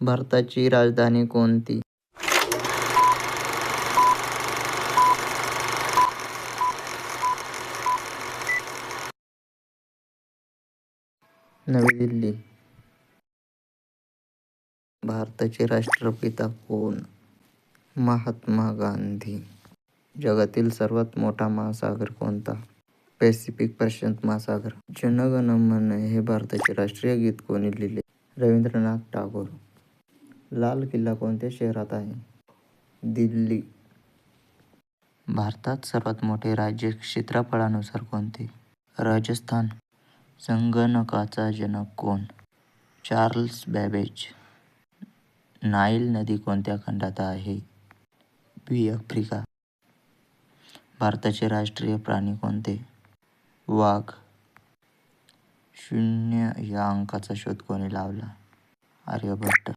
भारताची राजधानी कोणती? नवी दिल्ली. भारताचे राष्ट्रपिता कोण? महात्मा गांधी. जगातील सर्वात मोठा महासागर कोणता? पॅसिफिक प्रशांत महासागर. जनगणमन मन हे भारताचे राष्ट्रीय गीत कोणी लिहिले? रवींद्रनाथ टागोर. लाल किल्ला कोणत्या शहरात आहे? दिल्ली. भारतात सर्वात मोठे राज्य क्षेत्रफळानुसार कोणते? राजस्थान. संगणकाचा जनक कोण? Charles Babbage. नाईल नदी कोणत्या खंडात आहे? B Africa. भारताचे राष्ट्रीय प्राणी कोणते? वाघ. शून्य या अंकाचा शोध कोणी लावला? आर्यभट्ट.